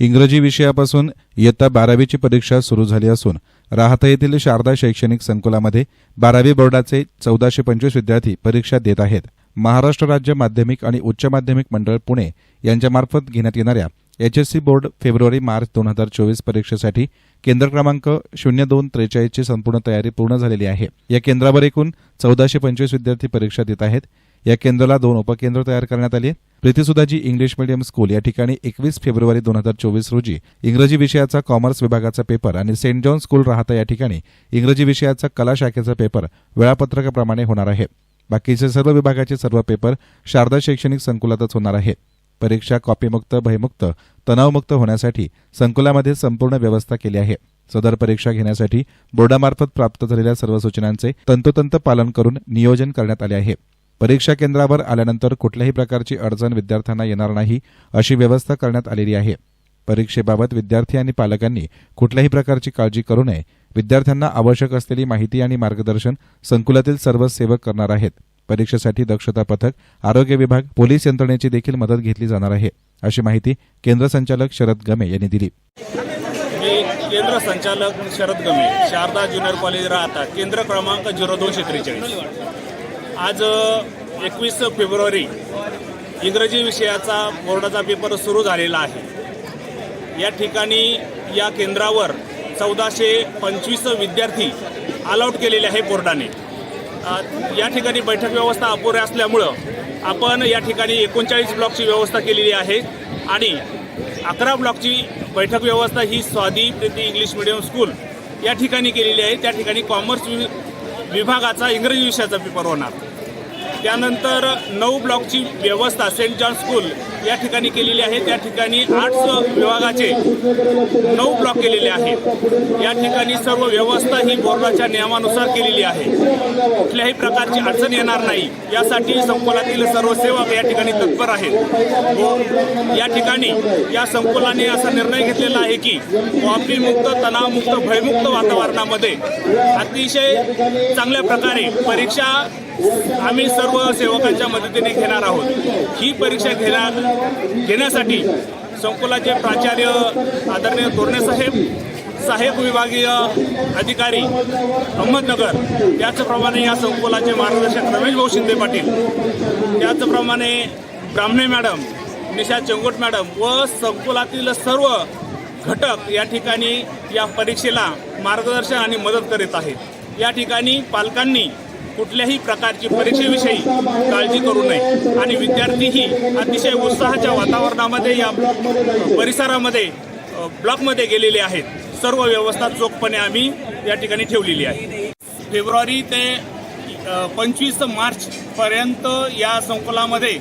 इंग्रजी विषयापासून इयत्ता बारावीची परीक्षा सुरू झाली असून राहता येथील शारदा शैक्षणिक संकुलामध्ये बारावी बोर्डाचे चौदाशे पंचवीस विद्यार्थी परीक्षा देत आहेत. महाराष्ट्र राज्य माध्यमिक आणि उच्च माध्यमिक मंडळ पुणे यांच्यामार्फत घेण्यात येणाऱ्या एचएससी बोर्ड फेब्रुवारी मार्च दोन हजार चोवीस परीक्षेसाठी केंद्र क्रमांक शून्य दोन त्रेचाळीसची संपूर्ण तयारी पूर्ण झालेली आहे. या केंद्रावर एकूण चौदाशे पंचवीस विद्यार्थी परीक्षा देत आहेत. या केंद्राला दोन उपकेंद्र तयार करण्यात आली आहेत. प्रीतीसुधाजी इंग्लिश मीडियम स्कूल या ठिकाणी एकवीस फेब्रुवारी दोन हजार चोवीस रोजी इंग्रजी विषयाचा कॉमर्स विभागाचा पेपर आणि सेंट जॉन स्कूल राहता या ठिकाणी इंग्रजी विषयाचा कला शाखेचा पेपर वेळापत्रकाप्रमाणे होणार आहे. बाकीचे सर्व विभागाचे सर्व पेपर शारदा शैक्षणिक संकुलातच होणार आहे. परीक्षा कॉपीमुक्त भयमुक्त तणावमुक्त होण्यासाठी संकुलामध्ये संपूर्ण व्यवस्था केली आहे. सदर परीक्षा घेण्यासाठी बोर्डामार्फत प्राप्त झालेल्या सर्व सूचनांचे तंतोतंत पालन करून नियोजन करण्यात आले आहे. परीक्षा केंद्रावर आल्यानंतर कुठल्याही प्रकारची अडचण विद्यार्थ्यांना येणार नाही अशी व्यवस्था करण्यात आलेली आहे. परीक्षेबाबत विद्यार्थी आणि पालकांनी कुठल्याही प्रकारची काळजी करू नये. विद्यार्थ्यांना आवश्यक असलेली माहिती आणि मार्गदर्शन संकुलातील सर्व सेवक करणार आहेत. परीक्षेसाठी दक्षता पथक आरोग्य विभाग पोलीस यंत्रणेची देखील मदत घेतली जाणार आहे अशी माहिती केंद्र संचालक शरद गमे यांनी दिली. केंद्र संचालक शरद गमे शारदा ज्युनियर कॉलेज राहता केंद्र क्रमांक झिरो दोनशे त्रेचाळीस. आज एकवीस फेब्रुवारी इंग्रजी विषयाचा बोर्डाचा पेपर सुरू झालेला आहे. या ठिकाणी या केंद्रावर चौदाशे पंचवीस विद्यार्थी अलॉट केलेले आहे बोर्डाने. या ठिकाणी बैठक व्यवस्था अपुऱ्या असल्यामुळं आपण या ठिकाणी एकोणचाळीस ब्लॉकची व्यवस्था केलेली आहे आणि अकरा ब्लॉकची बैठक व्यवस्था ही Swadi Preeti English medium school या ठिकाणी केलेली आहे. त्या ठिकाणी कॉमर्स विभागाचा इंग्रजी विषयाचा पेपर होणार. त्यानंतर नऊ ब्लॉकची व्यवस्था सेंट जॉन स्कूल या ठिकाणी केलेली आहे. त्या ठिकाणी आर्ट्स विभागाचे नऊ ब्लॉक केलेले आहेत. या ठिकाणी सर्व व्यवस्था ही बोर्डाच्या नियमानुसार केलेली आहे. कुठल्याही प्रकारची अडचण येणार नाही. यासाठी संकुलातील सर्व सेवक या ठिकाणी तत्पर आहेत. व या ठिकाणी या संकुलाने असा निर्णय घेतलेला आहे की कॉफीमुक्त तणावमुक्त भयमुक्त वातावरणामध्ये अतिशय चांगल्या प्रकारे परीक्षा आम्ही सर्व सेवकांच्या मदतीने घेणार आहोत. ही परीक्षा घेण्या घेण्यासाठी संकुलाचे प्राचार्य आदरणीय तोरणे साहेब साहेब विभागीय अधिकारी अहमदनगर त्याचप्रमाणे या संकुलाचे मार्गदर्शक रमेश भाऊ शिंदे पाटील त्याचप्रमाणे ब्राह्मणे मॅडम निशा चंगोट मॅडम व संकुलातील सर्व घटक या ठिकाणी या परीक्षेला मार्गदर्शन आणि मदत करीत आहेत. या ठिकाणी पालकांनी कुठल्याही प्रकारची परीक्षेविषयी काळजी करू नये. आणि विद्यार्थीही अतिशय उत्साहाच्या वातावरणामध्ये या परिसरामध्ये ब्लॉकमध्ये गेलेले आहेत. सर्व व्यवस्था चोखपणे आम्ही या ठिकाणी ठेवलेली आहे. फेब्रुवारी ते पंचवीस मार्चपर्यंत या संकुलामध्ये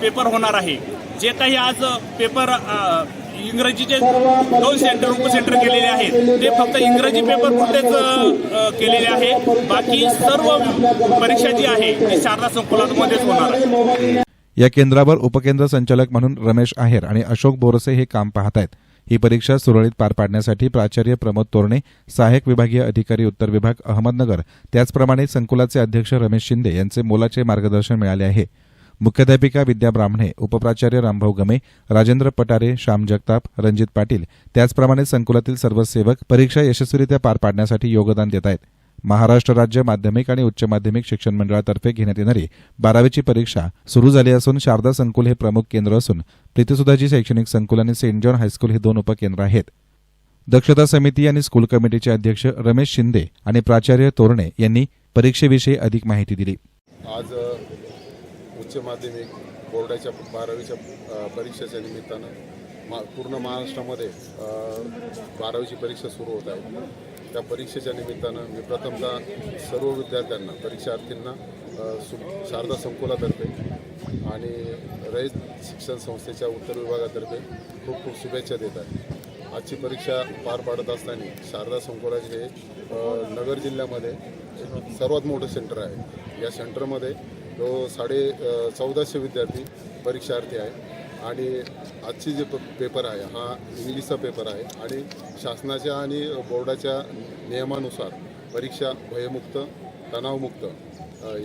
पेपर होणार आहे. जे काही आज पेपर इंग्रजीचे दोन सेंटर उपसेंटर केलेले आहेत ते फक्त इंग्रजी पेपर पुरतेच केलेले आहे. बाकी सर्व परीक्षा जी आहे ती शारदा संकुलामध्येच होणार आहे. या केंद्रावर उपकेंद्र संचालक म्हणून रमेश आहेर आणि अशोक बोरसे हे काम पाहत आहेत. ही परीक्षा सुरळीत पार पाडण्यासाठी प्राचार्य प्रमोद तोरणे सहाय्यक विभागीय अधिकारी उत्तर विभाग अहमदनगर त्याचप्रमाणे संकुलाचे अध्यक्ष रमेश शिंदे यांचे मोलाचे मार्गदर्शन मिळाले आहे. मुख्याध्यापिका विद्या ब्राह्मणे उपप्राचार्य रामभाऊ गमे राजेंद्र पटारे श्याम जगताप रणजित पाटील त्याचप्रमाणे संकुलातील सर्व सेवक परीक्षा यशस्वीरित्या पार पाडण्यासाठी योगदान देत आहेत. महाराष्ट्र राज्य माध्यमिक आणि उच्च माध्यमिक शिक्षण मंडळातर्फे घेण्यात येणारी बारावीची परीक्षा सुरू झाली असून शारदा संकुल हे प्रमुख केंद्र असून प्रीतीसुधाजी शैक्षणिक संकुल आणि सेंट जॉन हायस्कूल हे दोन उपकेंद्र आहेत. दक्षता समिती आणि स्कूल कमिटीचे अध्यक्ष रमेश शिंदे आणि प्राचार्य तोरणे यांनी परीक्षेविषयी अधिक माहिती दिली. आज उच्च माध्यमिक बोर्डाच्या बारावीच्या परीक्षेच्या निमित्तानं मा पूर्ण महाराष्ट्रामध्ये बारावीची परीक्षा सुरू होत आहे. त्या परीक्षेच्या निमित्तानं मी प्रथमतः सर्व विद्यार्थ्यांना परीक्षार्थींना सु शारदा संकुलातर्फे आणि रयत शिक्षण संस्थेच्या उत्तर विभागातर्फे खूप खूप शुभेच्छा देत आहे. आजची परीक्षा पार पाडत असताना शारदा संकुलाचे हे नगर जिल्ह्यामध्ये सर्वात मोठं सेंटर आहे. या सेंटरमध्ये जो साडे चौदाशे विद्यार्थी परीक्षार्थी आहे आणि आजची जे प पेपर आहे हा इंग्लिशचा पेपर आहे आणि शासनाच्या आणि बोर्डाच्या नियमानुसार परीक्षा भयमुक्त तणावमुक्त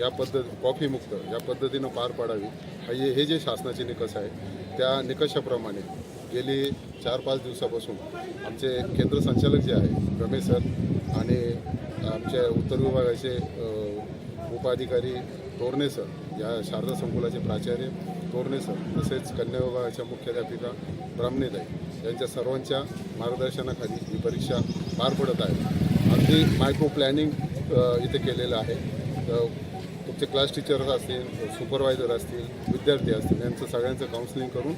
या पद्धत कॉफीमुक्त या पद्धतीनं पार पाडावी. हे हे जे शासनाचे निकष आहे त्या निकषाप्रमाणे गेली चार पाच दिवसापासून आमचे केंद्र संचालक जे आहे रमेश सर आणि आमच्या उत्तर विभागाचे उपाधिकारी तोरणे सर या शारदा संकुलाचे प्राचार्य तोरणे सर तसेच कन्या विभागाच्या मुख्याध्यापिका ब्राह्मणेताई यांच्या सर्वांच्या मार्गदर्शनाखाली ही परीक्षा पार पडत आहे. अगदी मायक्रो प्लॅनिंग इथे केलेलं आहे. तुमचे क्लास टीचर्स असतील सुपरवायझर असतील विद्यार्थी असतील यांचं सगळ्यांचं काउन्सिलिंग करून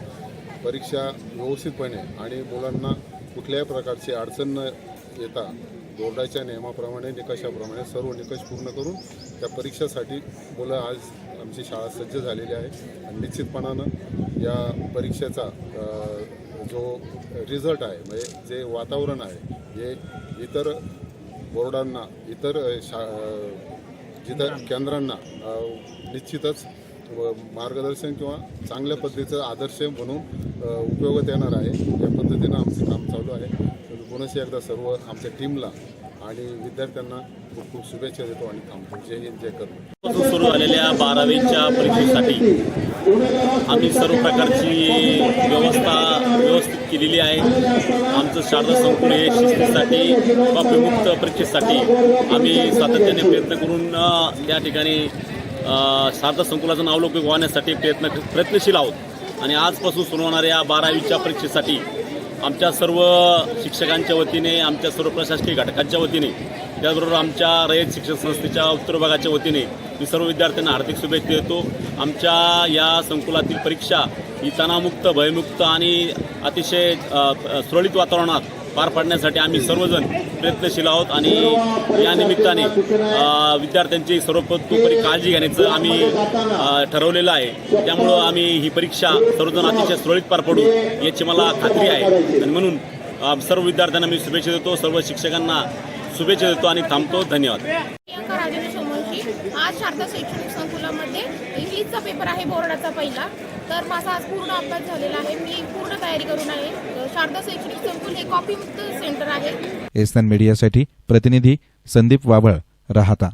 परीक्षा व्यवस्थितपणे आणि मुलांना कुठल्याही प्रकारची अडचण न येता बोर्डाच्या नियमाप्रमाणे निकषाप्रमाणे सर्व निकष पूर्ण करून त्या परीक्षेसाठी मुलं आज आमची शाळा सज्ज झालेली आहे. आणि निश्चितपणानं या परीक्षेचा जो रिझल्ट आहे म्हणजे जे वातावरण आहे हे इतर बोर्डांना इतर शा जिथं केंद्रांना निश्चितच मार्गदर्शन किंवा चांगल्या पद्धतीचं आदर्श म्हणून उपयोगात येणार आहे या पद्धतीनं आमचं काम चालू आहे. तर एकदा सर्व आमच्या टीमला आणि विद्यार्थ्यांना खूप खूप शुभेच्छा देतो आणि थांबतो. जय हिंद जय कर्म सुरू झालेल्या बारावीच्या परीक्षेसाठी आम्ही सर्व प्रकारची व्यवस्था व्यवस्थित केलेली आहे. आमचं शारदा संकुल हे शिस्तीसाठी कॉपीमुक्त परीक्षेसाठी आम्ही सातत्याने प्रयत्न करून या ठिकाणी शारदा संकुलाचं नावलौकिक होण्यासाठी प्रयत्न प्रयत्नशील आहोत. आणि आजपासून सुरू होणाऱ्या बारावीच्या परीक्षेसाठी आमच्या सर्व शिक्षकांच्या वतीने आमच्या सर्व प्रशासकीय घटकांच्या वतीने त्याचबरोबर आमच्या रयत शिक्षण संस्थेच्या उत्तर विभागाच्या वतीने मी सर्व विद्यार्थ्यांना हार्दिक शुभेच्छा देतो. आमच्या या संकुलातील परीक्षा ही तणावमुक्त भयमुक्त आणि अतिशय सुरळीत वातावरणात पार पाडण्यासाठी आम्ही सर्वजण प्रयत्नशील आहोत आणि या निमित्ताने विद्यार्थ्यांची सर्वतोपरी काळजी घेण्याचं आम्ही ठरवलेलं आहे. त्यामुळं आम्ही ही परीक्षा सर्वजण अतिशय सुरळीत पार पडू याची मला खात्री आहे. आणि म्हणून सर्व विद्यार्थ्यांना मी शुभेच्छा देतो सर्व शिक्षकांना शुभेच्छा देतो आणि थांबतो. धन्यवाद. आज शारदा शैक्षणिक संकुलामध्ये इंग्लिशचा पेपर आहे बोर्डाचा पहिला. तर माझा आज पूर्ण अभ्यास झालेला आहे. मी पूर्ण तयारी करून आहे. शारदा शैक्षणिक संकुल हे कॉपीमुक्त सेंटर आहे. एसन मीडियासाठी प्रतिनिधी संदीप वाबळ राहता.